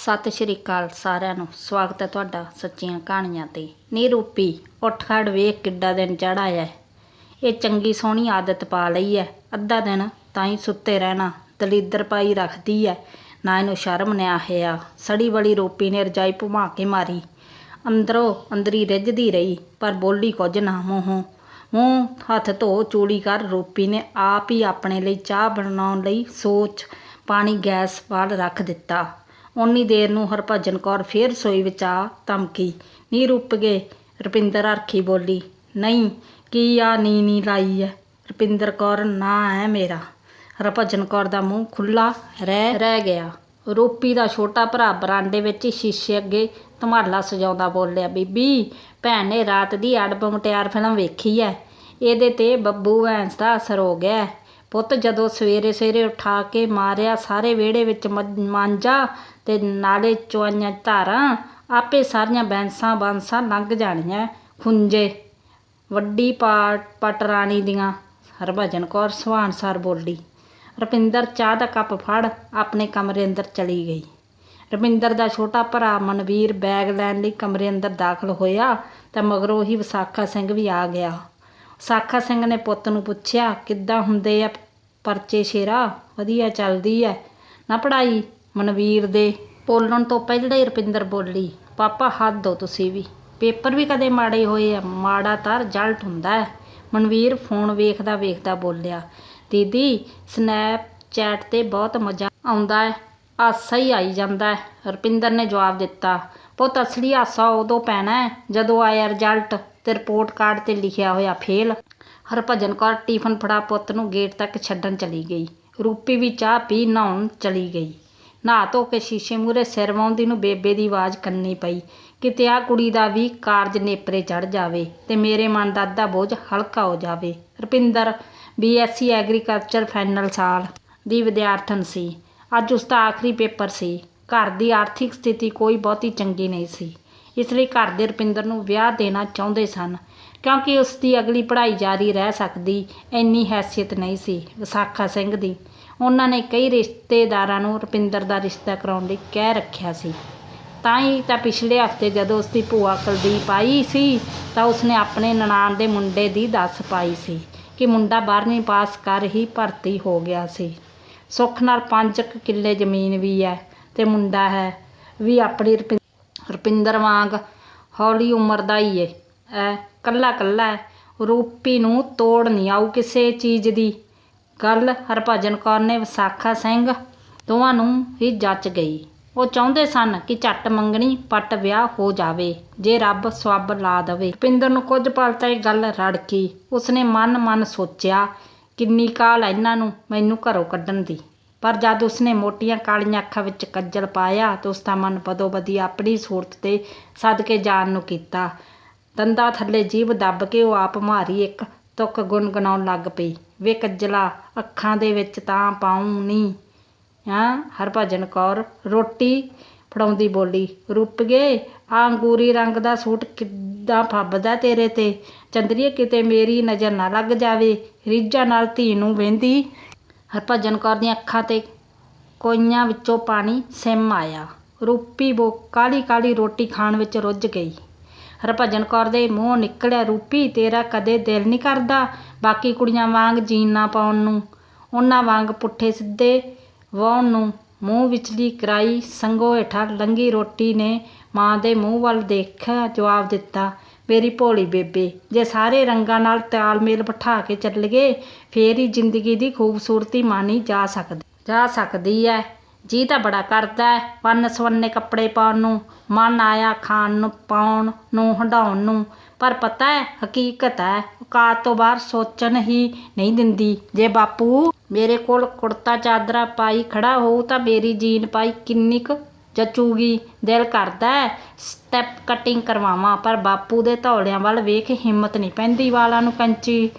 ਸਤਿ ਸ਼੍ਰੀ ਅਕਾਲ ਸਾਰਿਆਂ ਨੂੰ। ਸਵਾਗਤ ਹੈ ਤੁਹਾਡਾ ਸੱਚੀਆਂ ਕਹਾਣੀਆਂ ਤੇ। ਨੀ ਰੂਪੀ, ਉੱਠ ਖੜ ਵੇਖ ਕਿੱਡਾ ਦਿਨ ਚੜਾਇਆ ਇਹ ਚੰਗੀ ਸੋਹਣੀ ਆਦਤ ਪਾ ਲਈ ਐ ਅੱਧਾ ਦਿਨ ਤਾਂ ਹੀ ਸੁੱਤੇ ਰਹਿਣਾ, ਦਲੀਦਰ ਪਾਈ ਰੱਖਦੀ ਐ ਨਾ ਇਹਨੂੰ ਸ਼ਰਮ ਨਿਆ ਹੈ ਸੜੀ ਬੜੀ ਰੂਪੀ ਨੇ ਰਜਾਈ ਭੁਮਾ ਕੇ ਮਾਰੀ। ਅੰਦਰੋਂ ਅੰਦਰੀ ਰਿੱਝਦੀ ਰਹੀ, ਪਰ ਬੋਲੀ ਕੁਝ ਨਾ, ਮੂੰਹੋਂ। ਮੂੰਹ ਹੱਥ ਧੋ, ਚੂੜੀ ਕਰ। ਰੂਪੀ ਨੇ ਆਪ ਹੀ ਆਪਣੇ ਲਈ ਚਾਹ ਬਣਾਉਣ ਲਈ ਸੋਚ, ਪਾਣੀ, ਗੈਸ ਵਾਲ ਰੱਖ ਦਿੱਤਾ। ਓਨੀ ਦੇਰ ਨੂੰ ਹਰਭਜਨ ਕੌਰ ਫੇਰ ਰਸੋਈ ਵਿੱਚ ਆ ਧਮਕੀ। ਨੀ ਰੁੱਪ ਗਏ। ਰੁਪਿੰਦਰ ਅਰਖੀ ਬੋਲੀ, ਨਹੀਂ, ਕੀ ਆ ਨੀ ਨੀ ਲਾਈ ਐ? ਰੁਪਿੰਦਰ ਕੌਰ, ਨਾ ਹੈ ਮੇਰਾ। ਹਰਭਜਨ ਕੌਰ ਦਾ ਮੂੰਹ ਖੁੱਲਾ ਰਹਿ ਰਹਿ ਗਿਆ। ਰੂਪੀ ਦਾ ਛੋਟਾ ਭਰਾ ਬਰਾਂਡੇ ਵਿੱਚ ਸ਼ੀਸ਼ੇ ਅੱਗੇ ਧਮਾਲਾ ਸਜਾਉਂਦਾ ਬੋਲਿਆ, ਬੀਬੀ, ਭੈਣ ਨੇ ਰਾਤ ਦੀ ਅੜਬ ਮੁਟਿਆਰ ਫਿਲਮ ਵੇਖੀ ਐ। ਇਹਦੇ ਤੇ ਬੱਬੂ ਭੈਂਸ ਦਾ ਅਸਰ ਹੋ ਗਿਆ ਪੁੱਤ ਜਦੋਂ ਸਵੇਰੇ ਸਵੇਰੇ ਉਠਾ ਕੇ ਮਾਰਿਆ, ਸਾਰੇ ਵਿਹੜੇ ਵਿੱਚ ਮ- ਮਾਂਜਾ ਤੇ ਨਾਲੇ ਚੁਆਈਆਂ ਧਾਰਾਂ, ਆਪੇ ਸਾਰੀਆਂ ਬੈਂਸਾਂ ਬਾਂਸਾਂ ਲੰਘ ਜਾਣੀਆਂ ਖੁੰਝੇ। ਵੱਡੀ ਪਾਟ, ਪਟਰਾਣੀ ਦੀਆਂ, ਹਰਭਜਨ ਕੌਰ ਸੁਹਾਨਸਰ ਬੋਲੀ, ਰਪਿੰਦਰ, ਚਾਹ ਦਾ ਕੱਪ ਫੜ, ਆਪਣੇ ਕਮਰੇ ਅੰਦਰ ਚਲੀ ਗਈ। ਰੁਪਿੰਦਰ ਦਾ ਛੋਟਾ ਭਰਾ ਮਨਵੀਰ ਬੈਗ ਲੈਣ ਲਈ ਕਮਰੇ ਅੰਦਰ ਦਾਖਲ ਹੋਇਆ ਤਾਂ ਮਗਰੋਂ ਹੀ ਵਿਸਾਖਾ ਸਿੰਘ ਵੀ ਆ ਗਿਆ। ਸਾਖਾ ਸਿੰਘ ਨੇ ਪੁੱਤ ਨੂੰ ਪੁੱਛਿਆ, ਕਿੱਦਾਂ ਹੁੰਦੇ ਆ ਪਰਚੇ ਸ਼ੇਰਾ? ਵਧੀਆ ਚੱਲਦੀ ਐ। ਨਾ ਪੜਾਈ ਮਨਵੀਰ ਦੇ। ਬੋਲਣ ਤੋਂ ਪਹਿਲਾਂ ਹੀ ਰੁਪਿੰਦਰ ਬੋਲੀ, ਪਾਪਾ ਹੱਥ ਦੋ ਤੁਸੀਂ ਵੀ। ਪੇਪਰ ਵੀ ਕਦੇ ਮਾੜੇ ਹੋਏ ਆ, ਮਾੜਾ ਤਾਂ ਰਿਜ਼ਲਟ ਹੁੰਦਾ ਹੈ ਮਨਵੀਰ ਫੋਨ ਵੇਖਦਾ ਵੇਖਦਾ ਬੋਲਿਆ, ਦੀਦੀ ਸਨੈਪਚੈਟ ਤੇ ਬਹੁਤ ਮਜ਼ਾ ਆਉਂਦਾ ਹੈ ਆਸਾ ਹੀ ਆਈ ਜਾਂਦਾ ਹੈ ਰੁਪਿੰਦਰ ਨੇ ਜਵਾਬ ਦਿੱਤਾ ਪੁੱਤ, ਅਸਲੀ ਹਾਸਾ ਉਦੋਂ ਪੈਣਾ ਹੈ ਜਦੋਂ ਆਇਆ ਰਿਜ਼ਲਟ ਤੇ ਰਿਪੋਰਟ ਕਾਰਡ ਤੇ ਲਿਖਿਆ ਹੋਇਆ ਫੇਲ ਹਰਭਜਨ ਕੌਰ ਟਿਫਨ ਫੜਾ ਪੁੱਤ ਨੂੰ ਗੇਟ ਤੱਕ ਛੱਡਣ ਚਲੀ ਗਈ। ਰੂਪੀ ਵੀ ਚਾਹ ਪੀ ਨਹਾਉਣ ਚਲੀ ਗਈ। ਨਹਾ ਧੋ ਕੇ ਸ਼ੀਸ਼ੇ ਮੂਹਰੇ ਸਿਰ ਵਾਉਂਦੀ ਨੂੰ ਬੇਬੇ ਦੀ ਆਵਾਜ਼ ਕੰਨੀ ਪਈ ਕਿਤੇ ਆ ਕੁੜੀ ਦਾ ਵੀ ਕਾਰਜ ਨੇਪਰੇ ਚੜ ਜਾਵੇ ਤੇ ਮੇਰੇ ਮਨ ਦਾ ਅੱਧਾ ਬੋਝ ਹਲਕਾ ਹੋ ਜਾਵੇ। ਰੁਪਿੰਦਰ ਬੀਐਸਸੀ ਐਗਰੀਕਲਚਰ ਫਾਈਨਲ ਸਾਲ ਦੀ ਵਿਦਿਆਰਥਣ ਸੀ। ਅੱਜ ਉਸ ਦਾ ਆਖਰੀ ਪੇਪਰ ਸੀ। ਘਰ ਦੀ ਆਰਥਿਕ ਸਥਿਤੀ ਕੋਈ ਬਹੁਤੀ ਚੰਗੀ ਨਹੀਂ ਸੀ। ਇਸ ਲਈ ਘਰ ਦੇ ਰੁਪਿੰਦਰ ਨੂੰ ਵਿਆਹ ਦੇਣਾ ਚਾਹੁੰਦੇ ਸਨ, ਕਿਉਂਕਿ ਉਸ ਦੀ ਅਗਲੀ ਪੜ੍ਹਾਈ ਜਾਰੀ ਰਹਿ ਸਕਦੀ ਇੰਨੀ ਹੈਸੀਅਤ ਨਹੀਂ ਸੀ ਵਿਸਾਖਾ ਸਿੰਘ ਦੀ। ਉਹਨਾਂ ਨੇ ਕਈ ਰਿਸ਼ਤੇਦਾਰਾਂ ਨੂੰ ਰੁਪਿੰਦਰ ਦਾ ਰਿਸ਼ਤਾ ਕਰਾਉਣ ਲਈ ਕਹਿ ਰੱਖਿਆ ਸੀ। ਤਾਂ ਹੀ ਤਾਂ ਪਿਛਲੇ ਹਫ਼ਤੇ ਜਦੋਂ ਉਸ ਦੀ ਭੂਆ ਕੁਲਦੀਪ ਆਈ ਸੀ, ਤਾਂ ਉਸਨੇ ਆਪਣੇ ਨਨਾਣ ਦੇ ਮੁੰਡੇ ਦੀ ਦੱਸ ਪਾਈ ਸੀ ਕਿ ਮੁੰਡਾ 12ਵੀਂ ਪਾਸ ਕਰ ਹੀ ਭਰਤੀ ਹੋ ਗਿਆ ਸੀ। ਸੁੱਖ ਨਾਲ 5 ਕਿੱਲੇ ਜ਼ਮੀਨ ਵੀ ਹੈ। ਤੇ ਮੁੰਡਾ ਹੈ ਵੀ ਆਪਣੀ ਰੁਪਿੰ- ਰੁਪਿੰਦਰ ਵਾਂਗ ਹੌਲੀ ਉਮਰ ਦਾ ਹੀ ਏ। ਐ ਕੱਲਾ ਕੱਲਾ ਰੂਪੀ ਨੂੰ ਤੋੜ ਨਹੀਂ ਆਊ ਕਿਸੇ ਚੀਜ਼ ਦੀ। ਗੱਲ ਹਰਭਜਨ ਕੌਰ ਨੇ ਵਿਸਾਖਾ ਸਿੰਘ ਦੋਵਾਂ ਨੂੰ ਹੀ ਜੱਚ ਗਈ। ਉਹ ਚਾਹੁੰਦੇ ਸਨ ਕਿ ਝੱਟ ਮੰਗਣੀ ਪੱਟ ਵਿਆਹ ਹੋ ਜਾਵੇ, ਜੇ ਰੱਬ ਸਵੱਬ ਲਾ ਦਵੇ। ਰੁਪਿੰਦਰ ਨੂੰ ਕੁਝ ਪਲ ਤਾਂ ਇਹ ਗੱਲ ਰੜਕੀ ਉਸਨੇ ਮਨ ਮਨ ਸੋਚਿਆ, ਕਿੰਨੀ ਕਾਲ ਹੈ ਇਹਨਾਂ ਨੂੰ ਮੈਨੂੰ ਘਰੋਂ ਕੱਢਣ ਦੀ। ਪਰ ਜਦ ਉਸਨੇ ਮੋਟੀਆਂ ਕਾਲੀਆਂ ਅੱਖਾਂ ਵਿੱਚ ਕੱਜਲ ਪਾਇਆ ਤਾਂ ਉਸ ਦਾ ਮਨ ਬਦੋ ਬਦੀ ਆਪਣੀ ਸੂਰਤ ਤੇ ਸਦਕੇ ਜਾਣ ਨੂੰ ਕੀਤਾ। ਦੰਦਾਂ ਥੱਲੇ ਜੀਭ ਦੱਬ ਕੇ ਉਹ ਆਪ ਮਾਰੀ ਇੱਕ ਤੁਕ ਗੁਣਗੁਣਾਉਣ ਲੱਗ ਪਈ। ਵੇ ਕੱਜਲਾ, ਅੱਖਾਂ ਦੇ ਵਿੱਚ ਤਾਂ ਪਾਉਂ ਨਹੀਂ ਹਾਂ? ਹਰਭਜਨ ਕੌਰ ਰੋਟੀ ਫੜਾਉਂਦੀ ਬੋਲੀ, ਰੁੱਪ ਗਏ ਆ ਅੰਗੂਰੀ ਰੰਗ ਦਾ ਸੂਟ ਕਿੱਦਾਂ ਫੱਬਦਾ ਤੇਰੇ ਤੇ? ਚੰਦਰੀਏ, ਕਿਤੇ ਮੇਰੀ ਨਜ਼ਰ ਨਾ ਲੱਗ ਜਾਵੇ। ਰੀਝਾਂ ਨਾਲ ਧੀ ਨੂੰ ਵੇਂਦੀ ਹਰਭਜਨ ਕੌਰ ਦੀਆਂ ਅੱਖਾਂ ਤੇ ਕੋਈਆਂ ਵਿੱਚੋਂ ਪਾਣੀ ਸਿਮ ਆਇਆ। ਰੂਪੀ ਬੋ ਕਾਲੀ ਕਾਲੀ ਰੋਟੀ ਖਾਣ ਵਿੱਚ ਰੁੱਝ ਗਈ। ਹਰਭਜਨ ਕੌਰ ਦੇ ਮੂੰਹੋਂ ਨਿਕਲਿਆ, ਰੂਪੀ, ਤੇਰਾ ਕਦੇ ਦਿਲ ਨਹੀਂ ਕਰਦਾ ਬਾਕੀ ਕੁੜੀਆਂ ਵਾਂਗ ਜੀਨਾ ਪਾਉਣ ਨੂੰ। ਉਹਨਾਂ ਵਾਂਗ ਪੁੱਠੇ ਸਿੱਧੇ ਵਾਉਣ ਨੂੰ। ਮੂੰਹ ਵਿਚਲੀ ਕਰਾਈ ਸੰਗੋ ਹੇਠਾਂ ਲੰਗੀ ਰੋਟੀ ਨੇ ਮਾਂ ਦੇ ਮੂੰਹ ਵੱਲ ਦੇਖਿਆ, ਜਵਾਬ ਦਿੱਤਾ ਮੇਰੀ ਭੋਲੀ ਬੇਬੇ, ਜੇ ਸਾਰੇ ਰੰਗਾਂ ਨਾਲ ਤਾਲਮੇਲ ਬਿਠਾ ਕੇ ਚੱਲੀਏ, ਫੇਰ ਹੀ ਜ਼ਿੰਦਗੀ ਦੀ ਖੂਬਸੂਰਤੀ ਮਾਣੀ ਜਾ ਸਕਦੀ ਜਾ ਸਕਦੀ ਹੈ ਜੀ ਤਾਂ ਬੜਾ ਕਰਦਾ ਹੈ ਵੰਨ ਸਵੰਨੇ ਕੱਪੜੇ ਪਾਉਣ ਨੂੰ, ਮਨ ਆਇਆ ਖਾਣ ਨੂੰ, ਪਾਉਣ ਨੂੰ ਹੰਡਾਉਣ ਨੂੰ। ਪਰ ਪਤਾ ਹੈ ਹਕੀਕਤ ਹੈ ਔਕਾਤ ਤੋਂ ਬਾਹਰ ਸੋਚਣ ਹੀ ਨਹੀਂ ਦਿੰਦੀ। ਜੇ ਬਾਪੂ ਮੇਰੇ ਕੋਲ ਕੁੜਤਾ ਚਾਦਰਾ ਪਾਈ ਖੜਾ ਹੋਊ ਤਾਂ ਮੇਰੀ ਜੀਨ ਪਾਈ ਕਿੰਨੀ ਕੁ ਜਚੂਗੀ, ਦਿਲ ਕਰਦਾ ਹੈ। ਸਟੈਪ ਕਟਿੰਗ ਕਰਵਾਵਾਂ, ਪਰ ਬਾਪੂ ਦੇ ਧੌਲਿਆਂ ਵੱਲ ਵੇਖ ਹਿੰਮਤ ਨਹੀਂ ਪੈਂਦੀ ਵਾਲਾਂ ਨੂੰ ਕੰਚੀ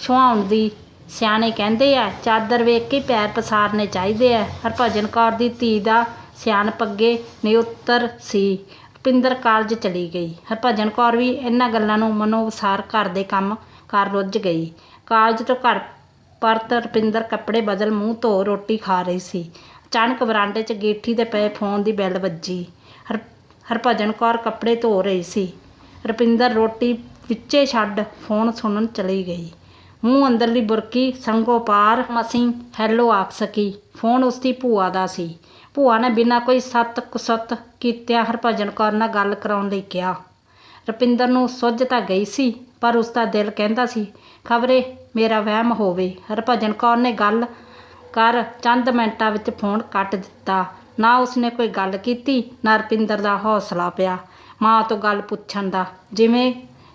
ਛੁਹਾਉਣ ਦੀ। ਸਿਆਣੇ ਕਹਿੰਦੇ ਆ, ਚਾਦਰ ਵੇਖ ਕੇ ਪੈਰ ਪਸਾਰਨੇ ਚਾਹੀਦੇ ਆ। ਹਰਭਜਨ ਕੌਰ ਦੀ ਧੀ ਦਾ ਸਿਆਣ ਪੱਗੇ ਨਿਉੱਤਰ ਸੀ। ਰੁਪਿੰਦਰ ਕਾਲਜ ਚਲੀ ਗਈ। ਹਰਭਜਨ ਕੌਰ ਵੀ ਇਹਨਾਂ ਗੱਲਾਂ ਨੂੰ ਮਨੋਵਸਾਰ ਘਰ ਦੇ ਕੰਮ ਕਰ ਰੁੱਝ ਗਈ। ਕਾਲਜ ਤੋਂ ਘਰ ਪਰਤ ਰੁਪਿੰਦਰ ਕੱਪੜੇ ਬਦਲ ਮੂੰਹ ਧੋ ਰੋਟੀ ਖਾ ਰਹੀ ਸੀ। ਅਚਾਨਕ ਬਰਾਂਡੇ 'ਚ ਗੇਠੀ ਦੇ ਪਏ ਫੋਨ ਦੀ ਬੈਲ ਵੱਜੀ। ਹਰ, ਹਰਭਜਨ ਕੌਰ ਕੱਪੜੇ ਧੋ ਰਹੀ ਸੀ। ਰੁਪਿੰਦਰ ਰੋਟੀ ਵਿੱਚੇ ਛੱਡ ਫੋਨ ਸੁਣਨ ਚਲੀ ਗਈ। ਮੂੰਹ ਅੰਦਰਲੀ ਬੁਰਕੀ ਸੰਗੋ ਪਾਰ ਮਸੀਂ ਹੈਲੋ ਆਖ ਸਕੀ। ਫੋਨ ਉਸਦੀ ਭੂਆ ਦਾ ਸੀ। ਭੂਆ ਨੇ ਬਿਨਾਂ ਕੋਈ ਸੱਤ ਕੁਸਤ ਕੀਤਿਆਂ ਹਰਭਜਨ ਕੌਰ ਨਾਲ ਗੱਲ ਕਰਾਉਣ ਲਈ ਕਿਹਾ। ਰੁਪਿੰਦਰ ਨੂੰ ਸੁੱਝ ਤਾਂ ਗਈ ਸੀ, ਪਰ ਉਸਦਾ ਦਿਲ ਕਹਿੰਦਾ ਸੀ, ਖਬਰੇ, ਮੇਰਾ ਵਹਿਮ ਹੋਵੇ। ਹਰਭਜਨ ਕੌਰ ਨੇ ਗੱਲ ਕਰ, ਚੰਦ ਮਿੰਟਾਂ ਵਿੱਚ ਫੋਨ ਕੱਟ ਦਿੱਤਾ। ਨਾ ਉਸਨੇ ਕੋਈ ਗੱਲ ਕੀਤੀ, ਨਾ ਰਪਿੰਦਰ ਦਾ ਹੌਸਲਾ ਪਿਆ। ਮਾਂ ਤੋਂ ਗੱਲ ਪੁੱਛਣ ਦਾ, ਜਿਵੇਂ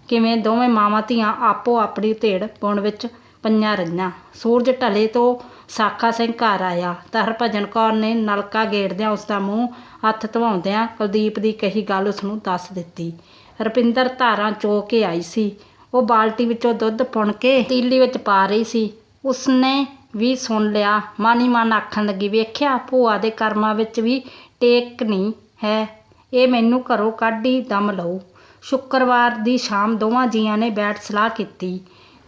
ਕਿਵੇਂ ਦੋਵੇਂ ਮਾਵਾਂ ਧੀਆਂ ਆਪੋ ਆਪਣੀ ਧੇੜ ਪੁਣ ਵਿੱਚ ਪਈਆਂ ਰਹੀਆਂ। ਸੂਰਜ ਢਲੇ ਤੋਂ ਸਾਖਾ ਸਿੰਘ ਘਰ ਆਇਆ। ਤਾਂ ਹਰਭਜਨ ਕੌਰ ਨੇ ਨਲਕਾ ਗੇੜਦਿਆਂ ਉਸ ਦਾ ਮੂੰਹ ਹੱਥ ਧਵਾਉਂਦਿਆਂ ਕੁਲਦੀਪ ਦੀ ਕਹੀ ਗੱਲ ਉਸ ਨੂੰ ਦੱਸ ਦਿੱਤੀ। ਰਪਿੰਦਰ ਧਾਰਾਂ ਚੋ ਕੇ ਆਈ ਸੀ। ਉਹ ਬਾਲਟੀ ਵਿੱਚੋਂ ਦੁੱਧ ਪੁਣ ਕੇ ਤੀਲੀ ਵਿੱਚ ਪਾ ਰਹੀ ਸੀ। ਉਸਨੇ ਵੀ ਸੁਣ ਲਿਆ। ਮਨ ਹੀ ਮਨ ਆਖਣ ਲੱਗੀ, ਵੇਖਿਆ, ਭੂਆ ਦੇ ਕਰਮਾਂ ਵਿੱਚ ਵੀ ਟੇਕ ਨਹੀਂ ਹੈ। ਇਹ ਮੈਨੂੰ ਘਰੋਂ ਕੱਢ ਹੀ ਦਮ ਲਊ। ਸ਼ੁੱਕਰਵਾਰ ਦੀ ਸ਼ਾਮ ਦੋਵਾਂ ਜੀਆਂ ਨੇ ਬੈਠ ਸਲਾਹ ਕੀਤੀ।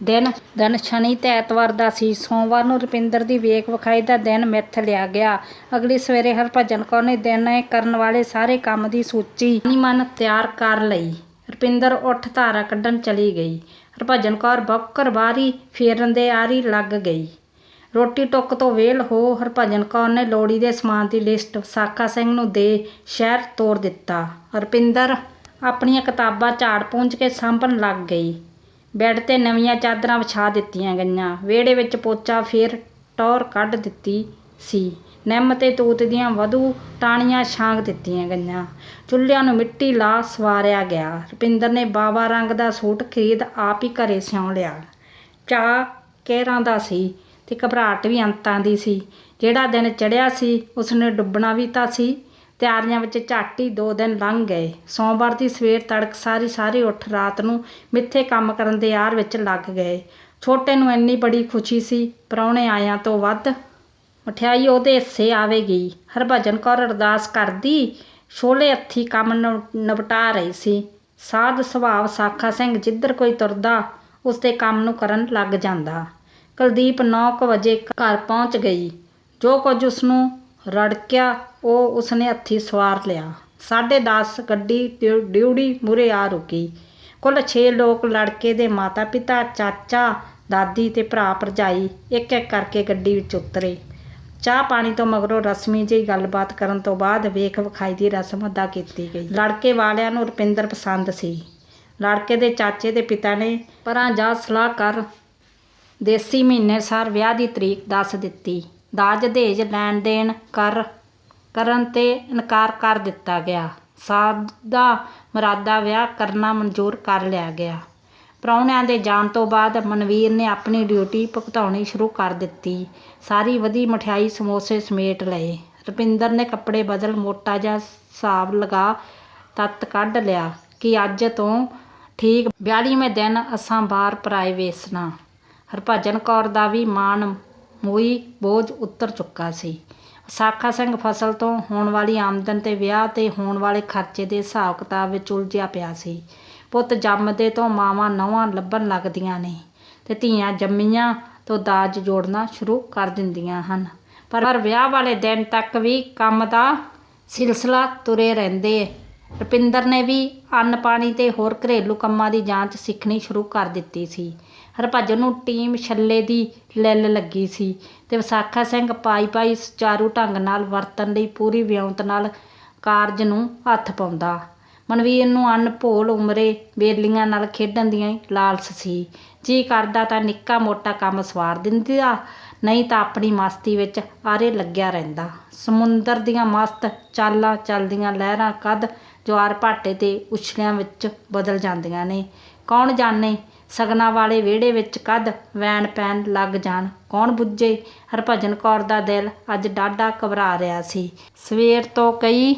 ਦਿਨ ਦਿਨ ਸ਼ਨੀ ਤੇ ਐਤਵਾਰ ਦਾ ਸੀ। ਸੋਮਵਾਰ ਨੂੰ ਰੁਪਿੰਦਰ ਦੀ ਵੇਖ ਵਿਖਾਈ ਦਾ ਦਿਨ ਮਿੱਥ ਲਿਆ ਗਿਆ। ਅਗਲੀ ਸਵੇਰੇ ਹਰਭਜਨ ਕੌਰ ਨੇ ਦਿਨ ਕਰਨ ਵਾਲੇ ਸਾਰੇ ਕੰਮ ਦੀ ਸੂਚੀ ਮਨ ਮਨ ਤਿਆਰ ਕਰ ਲਈ। ਰੁਪਿੰਦਰ ਉੱਠ ਧਾਰਾ ਕੱਢਣ ਚਲੀ ਗਈ। ਹਰਭਜਨ ਕੌਰ ਬੱਕਰ ਬਾਰੀ ਫੇਰਨ ਦੇ ਆਰੀ ਲੱਗ ਗਈ। ਰੋਟੀ ਟੁੱਕ ਤੋਂ ਵੇਲ ਹੋ ਹਰਭਜਨ ਕੌਰ ਨੇ ਲੋੜੀ ਦੇ ਸਮਾਨ ਦੀ ਲਿਸਟ ਸਾਕਾ ਸਿੰਘ ਨੂੰ ਦੇ ਸ਼ਹਿਰ ਤੋਰ ਦਿੱਤਾ। ਰੁਪਿੰਦਰ ਆਪਣੀਆਂ ਕਿਤਾਬਾਂ ਝਾੜ ਪੂੰਝ ਕੇ ਸਾਂਭਣ ਲੱਗ ਗਈ। ਬੈੱਡ ਤੇ ਨਵੀਆਂ ਚਾਦਰਾਂ ਵਿਛਾ ਦਿੱਤੀਆਂ ਗਈਆਂ। ਵਿਹੜੇ ਵਿੱਚ ਪੋਚਾ ਫੇਰ ਟੌਰ ਕੱਢ ਦਿੱਤੀ ਸੀ। ਨਿੰਮ ਤੇ ਤੂਤ ਦੀਆਂ ਵਧੂ ਟਾਣੀਆਂ ਛਾਂਗ ਦਿੱਤੀਆਂ ਗਈਆਂ। ਚੁੱਲ੍ਹਿਆਂ ਨੂੰ ਮਿੱਟੀ ਲਾ ਸਵਾਰਿਆ ਗਿਆ। ਰੁਪਿੰਦਰ ਨੇ ਬਾਵਾ ਰੰਗ ਦਾ ਸੂਟ ਖਰੀਦ ਆਪ ਹੀ ਘਰੇ ਸਿਉਂ ਲਿਆ। ਚਾਹ ਕਹਿਰਾਂ ਦਾ ਸੀ? ਤੇ ਘਬਰਾਹਟ ਵੀ ਅੰਤਾਂ ਦੀ ਸੀ। ਜਿਹੜਾ ਦਿਨ ਚੜਿਆ ਸੀ, ਉਸਨੇ ਡੁੱਬਣਾ ਵੀ ਤਾਂ ਸੀ। ਤਿਆਰੀਆਂ ਵਿੱਚ ਝੱਟ ਹੀ ਦੋ ਦਿਨ ਲੰਘ ਗਏ। ਸੋਮਵਾਰ ਦੀ ਸਵੇਰ ਤੜਕ ਸਾਰੀ ਸਾਰੇ ਉੱਠ ਰਾਤ ਨੂੰ ਮਿੱਥੇ ਕੰਮ ਕਰਨ ਦੇ ਆਰ ਵਿੱਚ ਲੱਗ ਗਏ। ਛੋਟੇ ਨੂੰ ਇੰਨੀ ਬੜੀ ਖੁਸ਼ੀ ਸੀ, ਪ੍ਰਾਹੁਣੇ ਆਇਆਂ ਤੋਂ ਵੱਧ। ਮਠਿਆਈ ਉਹਦੇ ਹਿੱਸੇ ਆਵੇਗੀ। ਹਰਭਜਨ ਕੌਰ ਅਰਦਾਸ ਕਰਦੀ, ਛੋਲੇ ਹੱਥੀ ਕੰਮ ਨ- ਨਿਪਟਾ ਰਹੀ ਸੀ। ਸਾਧ ਸੁਭਾਵ ਸਾਖਾ ਸਿੰਘ ਜਿੱਧਰ ਕੋਈ ਤੁਰਦਾ, ਉਸਦੇ ਕੰਮ ਨੂੰ ਕਰਨ ਲੱਗ ਜਾਂਦਾ। ਕੁਲਦੀਪ 9 ਵਜੇ ਘਰ ਪਹੁੰਚ ਗਈ। ਜੋ ਕੁਝ ਉਸਨੂੰ ਰੜਕਿਆ, ਉਹ ਉਸਨੇ ਹੱਥੀ ਸਵਾਰ ਲਿਆ। 10:30 ਗੱਡੀ ਡਿਊ- ਡਿਊੜੀ ਮੂਰੇ ਆ ਰੁਕੀ। ਕੁੱਲ 6 ਲੋਕ ਲੜਕੇ ਦੇ ਮਾਤਾ ਪਿਤਾ ਚਾਚਾ, ਦਾਦੀ ਤੇ ਭਰਾ ਭਰਜਾਈ ਇੱਕ ਇੱਕ ਕਰਕੇ ਗੱਡੀ ਵਿੱਚ ਉਤਰੇ। ਚਾਹ ਪਾਣੀ ਤੋਂ ਮਗਰੋਂ ਰਸਮੀ ਜਿਹੀ ਗੱਲਬਾਤ ਕਰਨ ਤੋਂ ਬਾਅਦ ਵੇਖ ਵਿਖਾਈ ਦੀ ਰਸਮ ਅਦਾ ਕੀਤੀ ਗਈ। ਲੜਕੇ ਵਾਲਿਆਂ ਨੂੰ ਰੁਪਿੰਦਰ ਪਸੰਦ ਸੀ। ਲੜਕੇ ਦੇ ਚਾਚੇ ਦੇ ਪਿਤਾ ਨੇ ਪਰਾਂ ਜਾ ਸਲਾਹ ਕਰ ਦੇਸੀ ਮਹੀਨੇ ਸਾਰ ਵਿਆਹ ਦੀ ਤਰੀਕ ਦੱਸ ਦਿੱਤੀ। ਦਾਜ ਦਹੇਜ ਲੈਣ ਦੇਣ ਕਰ, ਕਰਨ ਤੇ ਇਨਕਾਰ ਕਰ ਦਿੱਤਾ ਗਿਆ। ਸਾਦਾ ਮਰਾਦਾ ਵਿਆਹ ਕਰਨਾ ਮਨਜ਼ੂਰ ਕਰ ਲਿਆ ਗਿਆ। ਪ੍ਰਾਹੁਣਿਆਂ ਦੇ ਜਾਣ ਤੋਂ ਬਾਅਦ ਮਨਵੀਰ ਨੇ ਆਪਣੀ ਡਿਊਟੀ ਭੁਗਤਾਉਣੀ ਸ਼ੁਰੂ ਕਰ ਦਿੱਤੀ। ਸਾਰੀ ਵਧੀ ਮਠਿਆਈ, ਸਮੋਸੇ ਸਮੇਟ ਲਏ। ਰੁਪਿੰਦਰ ਨੇ ਕੱਪੜੇ ਬਦਲ ਮੋਟਾ ਜਿਹਾ ਹਿਸਾਬ ਲਗਾ ਤੱਤ ਕੱਢ ਲਿਆ ਕਿ ਅੱਜ ਤੋਂ ਠੀਕ 42ਵੇਂ ਦਿਨ ਅਸਾਂ ਬਾਹਰ ਪਰਾਏ ਵੇਸਣਾ ਹਰਭਜਨ ਕੌਰ ਦਾ ਵੀ ਮਾਣ ਮੂਈ ਬੋਝ ਉਤਰ ਚੁੱਕਾ ਸੀ। ਸਾਖਾ ਸਿੰਘ ਫਸਲ ਤੋਂ ਹੋਣ ਵਾਲੀ ਆਮਦਨ ਤੇ ਵਿਆਹ ਤੇ ਹੋਣ ਵਾਲੇ ਖਰਚੇ ਦੇ ਹਿਸਾਬ ਕਿਤਾਬ ਵਿੱਚ ਉਲਝਿਆ ਪਿਆ ਸੀ। ਪੁੱਤ ਜੰਮਦੇ ਤੋਂ ਮਾਵਾਂ ਨੌਵਾਂ ਲੱਭਣ ਲੱਗਦੀਆਂ ਨੇ ਤੇ ਧੀਆਂ ਜੰਮੀਆਂ ਤੋਂ ਦਾਜ ਜੋੜਨਾ ਸ਼ੁਰੂ ਕਰ ਦਿੰਦੀਆਂ ਹਨ। ਪਰ ਵਿਆਹ ਵਾਲੇ ਦਿਨ ਤੱਕ ਵੀ ਕੰਮ ਦਾ ਸਿਲਸਿਲਾ ਤੁਰੇ ਰਹਿੰਦੇ। ਰੁਪਿੰਦਰ ਨੇ ਵੀ ਅੰਨ ਪਾਣੀ ਤੇ ਹੋਰ ਘਰੇਲੂ ਕੰਮਾਂ ਦੀ ਜਾਂਚ ਸਿੱਖਣੀ ਸ਼ੁਰੂ ਕਰ ਦਿੱਤੀ ਸੀ। ਹਰਭਜਨ ਨੂੰ ਟੀਮ ਛੱਲੇ ਦੀ ਲਿੱਲ ਲੱਗੀ ਸੀ ਤੇ ਵਿਸਾਖਾ ਸਿੰਘ ਪਾਈ ਪਾਈ ਸੁਚਾਰੂ ਢੰਗ ਨਾਲ ਵਰਤਣ ਲਈ ਪੂਰੀ ਵਿਉਂਤ ਨਾਲ ਕਾਰਜ ਨੂੰ ਹੱਥ ਪਾਉਂਦਾ। ਮਨਵੀਰ ਨੂੰ ਅੰਨ, ਭੋਲ, ਉਮਰੇ, ਬੇਲੀਆਂ ਨਾਲ ਖੇਡਣ ਦੀਆਂ ਹੀ ਲਾਲਸ ਸੀ। ਜੀ ਕਰਦਾ ਤਾਂ ਨਿੱਕਾ ਮੋਟਾ ਕੰਮ ਸਵਾਰ ਦਿੰਦਾ ਨਹੀਂ ਤਾਂ ਆਪਣੀ ਮਸਤੀ ਵਿੱਚ ਆਰੇ ਲੱਗਿਆ ਰਹਿੰਦਾ। ਸਮੁੰਦਰ ਦੀਆਂ ਮਸਤ ਚਾਲਾਂ ਚੱਲਦੀਆਂ ਲਹਿਰਾਂ ਕਦ ਜਵਾਰ ਭਾਟੇ ਤੇ ਉਛਲਿਆਂ ਵਿੱਚ ਬਦਲ ਜਾਂਦੀਆਂ ਨੇ। ਕੌਣ ਜਾਣੇ ਸਗਨਾ ਵਾਲੇ ਵਿਹੜੇ ਵਿੱਚ ਕਦ ਵੈਣ ਪੈਣ ਲੱਗ ਜਾਣ। ਕੌਣ ਬੁੱਝੇ? ਹਰਭਜਨ ਕੌਰ ਦਾ ਦਿਲ ਅੱਜ ਡਾਢਾ ਘਬਰਾ ਰਿਹਾ ਸੀ। ਸਵੇਰ ਤੋਂ ਕਈ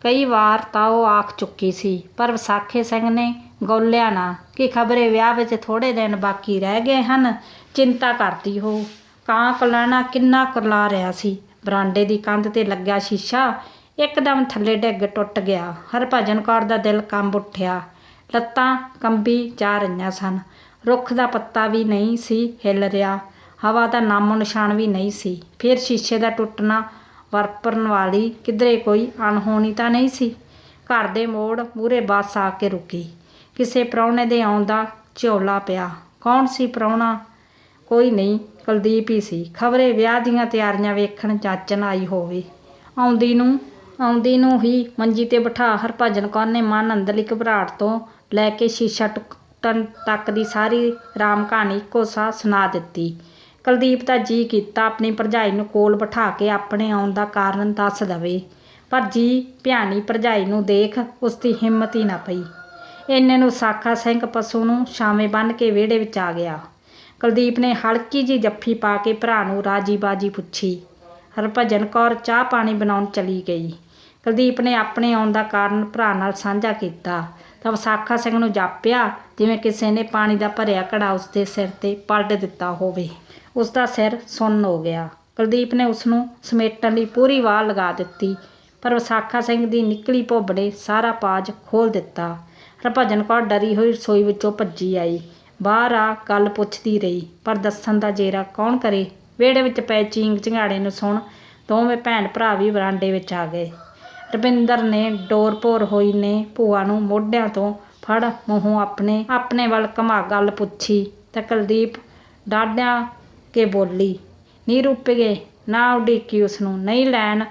ਕਈ ਵਾਰ ਤਾਂ ਉਹ ਆਖ ਚੁੱਕੀ ਸੀ, ਪਰ ਵਿਸਾਖੇ ਸਿੰਘ ਨੇ ਗੋਲਿਆ ਨਾ ਕਿ ਖਬਰੇ ਵਿਆਹ ਵਿੱਚ ਥੋੜੇ ਦਿਨ ਬਾਕੀ ਰਹਿ ਗਏ ਹਨ, ਚਿੰਤਾ ਕਰਦੀ ਹੋ। ਕਾਂ ਕਲਾਣਾ ਕਿੰਨਾ ਕੁਰਲਾ ਰਿਹਾ ਸੀ। ਬਰਾਂਡੇ ਦੀ ਕੰਧ ਤੇ ਲੱਗਿਆ ਸ਼ੀਸ਼ਾ, ਇੱਕਦਮ ਥੱਲੇ ਡਿੱਗ ਟੁੱਟ ਗਿਆ। ਹਰਭਜਨ ਕੌਰ ਦਾ ਦਿਲ ਕੰਬ ਉੱਠਿਆ। ਲੱਤਾਂ ਕੰਬੀ ਜਾ ਰਹੀਆਂ ਸਨ। ਰੁੱਖ ਦਾ ਪੱਤਾ ਵੀ ਨਹੀਂ ਸੀ ਹਿੱਲ ਰਿਹਾ, ਹਵਾ ਦਾ ਨਾਮੋ ਨਿਸ਼ਾਨ ਵੀ ਨਹੀਂ ਸੀ। ਫਿਰ ਸ਼ੀਸ਼ੇ ਦਾ ਟੁੱਟਣਾ ਵਰਪਰਨ ਵਾਲੀ ਕਿਧਰੇ ਕੋਈ ਅਣਹੋਣੀ ਤਾਂ ਨਹੀਂ ਸੀ? ਘਰ ਦੇ ਮੋੜ ਮੂਰੇ ਬੱਸ ਆ ਕੇ ਰੁਕੀ। ਕਿਸੇ ਪ੍ਰਾਹੁਣੇ ਦੇ ਆਉਣ ਦਾ ਝੋਲਾ ਪਿਆ। ਕੌਣ ਸੀ ਪ੍ਰਾਹੁਣਾ? ਕੋਈ ਨਹੀਂ, ਕੁਲਦੀਪ ਹੀ ਸੀ। ਖਬਰੇ ਵਿਆਹ ਦੀਆਂ ਤਿਆਰੀਆਂ ਵੇਖਣ ਚਾਚਣ ਆਈ ਹੋਵੇ। ਆਉਂਦੀ ਨੂੰ ਆਉਂਦੀ ਨੂੰ ਹੀ ਮੰਜੀ ਤੇ ਬਿਠਾ ਹਰਭਜਨ ਕੌਰ ਨੇ ਮਨ ਅੰਦਰਲੀ ਘਬਰਾਹਟ ਤੋਂ ਲੈ ਕੇ ਸ਼ੀਸ਼ਾ ਟੁੱਟਣ ਤੱਕ ਦੀ ਸਾਰੀ ਰਾਮ ਕਹਾਣੀ ਇੱਕੋ ਸਾਹ ਸੁਣਾ ਦਿੱਤੀ। ਕੁਲਦੀਪ ਦਾ ਜੀ ਕੀਤਾ ਆਪਣੀ ਭਰਜਾਈ ਨੂੰ ਕੋਲ ਬਿਠਾ ਕੇ ਆਪਣੇ ਆਉਣ ਦਾ ਕਾਰਨ ਦੱਸ ਦਵੇ। ਪਰ ਜੀ ਭਿਆਨੀ ਭਰਜਾਈ ਨੂੰ ਦੇਖ ਉਸ ਦੀ ਹਿੰਮਤ ਹੀ ਨਾ ਪਈ। ਇੰਨੇ ਨੂੰ ਸਾਖਾ ਸਿੰਘ ਪਸ਼ੂ ਨੂੰ ਛਾਵੇਂ ਬੰਨ੍ਹ ਕੇ ਵਿਹੜੇ ਵਿੱਚ ਆ ਗਿਆ। ਕੁਲਦੀਪ ਨੇ ਹਲਕੀ ਜੀ ਜੱਫੀ ਪਾ ਕੇ ਭਰਾ ਨੂੰ ਰਾਜੀ ਬਾਜੀ ਪੁੱਛੀ। ਹਰਭਜਨ ਕੌਰ ਚਾਹ ਪਾਣੀ ਬਣਾਉਣ ਚਲੀ ਗਈ। ਕੁਲਦੀਪ ਨੇ ਆਪਣੇ ਆਉਣ ਦਾ ਕਾਰਨ ਭਰਾ ਨਾਲ ਸਾਂਝਾ ਕੀਤਾ। ਤਾਂ ਵਿਸਾਖਾ ਸਿੰਘ ਨੂੰ ਜਾਪਿਆ, ਜਿਵੇਂ ਕਿਸੇ ਨੇ ਪਾਣੀ ਦਾ ਭਰਿਆ ਘੜਾ ਉਸ ਦੇ ਸਿਰ ਤੇ ਪਲਟ ਦਿੱਤਾ ਹੋਵੇ। ਉਸ ਦਾ ਸਿਰ ਸੁੰਨ ਹੋ ਗਿਆ। ਕੁਲਦੀਪ ਨੇ ਉਸ ਨੂੰ ਸਮੇਟਣ ਲਈ ਪੂਰੀ ਵਾਹ ਲਗਾ ਦਿੱਤੀ, ਪਰ ਵਿਸਾਖਾ ਸਿੰਘ ਦੀ ਨਿਕਲੀ ਭੋਬੜੇ ਸਾਰਾ ਪਾਜ ਖੋਲ ਦਿੱਤਾ। ਹਰਭਜਨ ਕੌਰ ਡਰੀ ਹੋਈ ਰਸੋਈ ਵਿੱਚੋਂ ਭੱਜੀ ਆਈ। ਬਾਹਰ ਆ ਗੱਲ ਪੁੱਛਦੀ ਰਹੀ, ਪਰ ਦੱਸਣ ਦਾ ਜੇਰਾ ਕੌਣ ਕਰੇ? ਵਿਹੜੇ ਵਿੱਚ ਪਏ ਚੀਂਗ ਚਿੰਗਾੜੇ ਨੂੰ ਸੁਣ ਦੋਵੇਂ ਭੈਣ ਭਰਾ ਵੀ ਵਰਾਂਡੇ ਵਿੱਚ ਆ ਗਏ। ਰਵਿੰਦਰ ਨੇ ਡੋਰ ਭੋਰ ਹੋਈ ਨੇ ਭੂਆ ਨੂੰ ਮੋਢਿਆਂ ਤੋਂ ਫੜ, ਮੂੰਹੋਂ ਆਪਣੇ ਆਪਣੇ ਵੱਲ ਘਮਾ ਗੱਲ ਪੁੱਛੀ ਤਾਂ ਕੁਲਦੀਪ ਡਾਢਿਆਂ ਕੇ ਬੋਲੀ, ਨੀ ਰੁੱਪ ਗਏ ਨਾ ਉਡੀਕੀ ਉਸਨੂੰ, ਨਹੀਂ ਲੈਣ